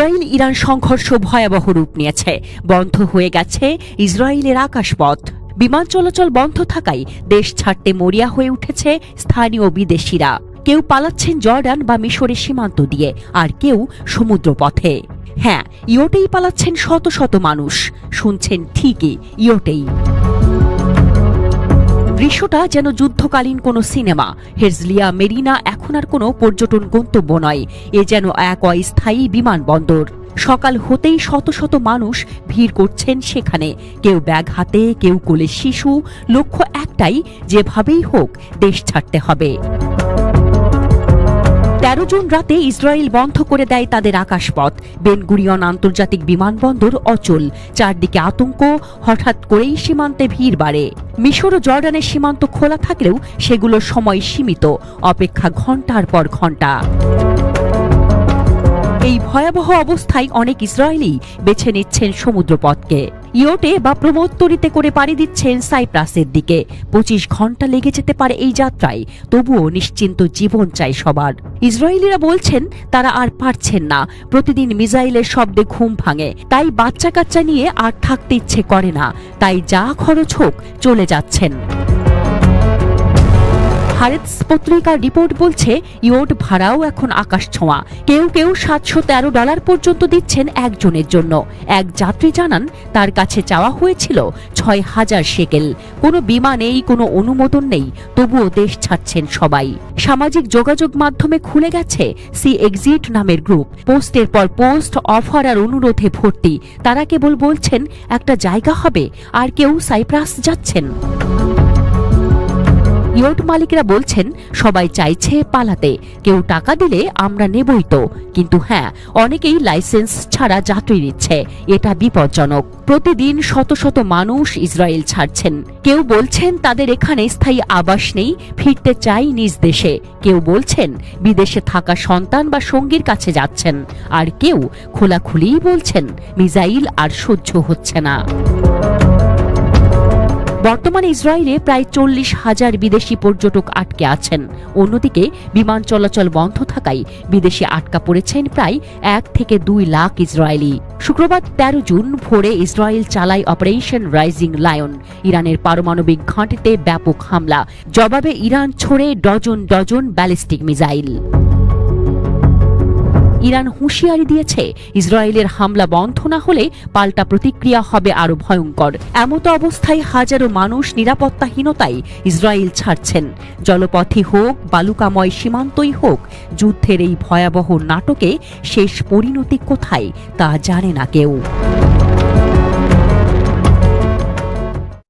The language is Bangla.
ইসরায়েল ইরান সংঘর্ষ ভয়াবহ রূপ নিয়েছে। বন্ধ হয়ে গেছে ইসরায়েলের আকাশপথ। বিমান চলাচল বন্ধ থাকায় দেশ ছাড়তে মরিয়া হয়ে উঠেছে স্থানীয় বিদেশিরা। কেউ পালাচ্ছেন জর্ডান বা মিশরের সীমান্ত দিয়ে, আর কেউ সমুদ্রপথে। হ্যাঁ ইয়োটেই পালাচ্ছেন শত শত মানুষ। শুনছেন ঠিকই, ইয়োটেই। দৃশ্যটা যেন যুদ্ধকালীন কোনো সিনেমা। হেরজলিয়া মেরিনা এখন আর কোনো পর্যটন গন্তব্য নয়। এ যেন এক অস্থায়ী বিমানবন্দর। সকাল হতেই শত শত মানুষ ভিড় করছেন সেখানে। কেউ ব্যাগ হাতে, কেউ কোলে শিশু। লক্ষ্য একটাই, যেভাবেই হোক দেশ ছাড়তে হবে। তেরো জুন রাতে ইসরায়েল বন্ধ করে দেয় তাদের আকাশপথ। বেনগুরিয়ন আন্তর্জাতিক বিমানবন্দর অচল। চারদিকে আতঙ্ক, হঠাৎ করেই সীমান্তে ভিড় বাড়ে। মিশর ও জর্ডানের সীমান্ত খোলা থাকলেও সেগুলোর সময় সীমিত, অপেক্ষা ঘণ্টার পর ঘণ্টা এই ভয়াবহ অবস্থায় অনেক ইসরায়েলি বেছে নিচ্ছেন সমুদ্রপথকে। ইয়োটে বা প্রমোত্তরিতে করে পাড়ি দিচ্ছেন সাইপ্রাসের দিকে। পঁচিশ ঘণ্টা লেগে যেতে পারে এই যাত্রায়, তবুও নিশ্চিন্ত জীবন চাই সবার। ইসরায়েলিরা বলছেন, তারা আর পারছেন না। প্রতিদিন মিসাইলের শব্দে ঘুম ভাঙে। তাই বাচ্চা কাচ্চা নিয়ে আর থাকতে ইচ্ছে করে না। তাই যা খরচ হোক, চলে যাচ্ছেন। হারেতস পত্রিকার রিপোর্ট বলছে, ইয়োট ভাড়াও এখন আকাশ ছোঁয়া। কেউ কেউ সাতশো তেরো ডলার পর্যন্ত দিচ্ছেন একজনের জন্য। এক যাত্রী জানান, তার কাছে চাওয়া হয়েছিল ছয় হাজার শেকেল কোনো বিমা নেই, কোনো অনুমোদন নেই, তবুও দেশ ছাড়ছেন সবাই। সামাজিক যোগাযোগ মাধ্যমে খুলে গেছে সি এক্সিট নামের গ্রুপ। পোস্টের পর পোস্ট, অফার আর অনুরোধে ভর্তি। তারা কেবল বলছেন, একটা জায়গা হবে, আর কেউ সাইপ্রাস যাচ্ছেন। ইয়ট মালিকরা বলছেন, সবাই চাইছে পালাতে, কেউ টাকা দিলে আমরা নেবই তো। কিন্তু হ্যাঁ অনেকেই লাইসেন্স ছাড়া যাত্রী নিচ্ছে, এটা বিপজ্জনক। প্রতিদিন শত শত মানুষ ইসরায়েল ছাড়ছেন। কেউ বলছেন তাদের এখানে স্থায়ী আবাস নেই, ফিরতে চাই নিজ দেশে। কেউ বলছেন বিদেশে থাকা সন্তান বা সঙ্গীর কাছে যাচ্ছেন। আর কেউ খোলাখুলিই বলছেন মিজাইল আর সহ্য হচ্ছে না। বর্তমানে ইসরায়েলে প্রায় চল্লিশ হাজার বিদেশি পর্যটক আটকে আছেন। অন্যদিকে, বিমান চলাচল বন্ধ থাকায় বিদেশে আটকা পড়েছেন প্রায় এক থেকে দুই লাখ ইসরায়েলি। শুক্রবার তেরো জুন ভোরে ইসরায়েল চালায় অপারেশন রাইজিং লায়ন, ইরানের পারমাণবিক ঘাঁটিতে ব্যাপক হামলা। জবাবে ইরান ছড়ে dozen dozen ballistic missile. Iran হুঁশিয়ারি দিয়েছে, ইসরায়েলের হামলা বন্ধ না হলে পাল্টা প্রতিক্রিয়া হবে আরও ভয়ঙ্কর। এমতো অবস্থায় হাজারো মানুষ নিরাপত্তাহীনতায় ইসরায়েল ছাড়ছেন। জলপথই হোক, বালুকাময় সীমান্তই হোক, যুদ্ধের এই ভয়াবহ নাটকে শেষ পরিণতি কোথায় তা জানে না কেউ।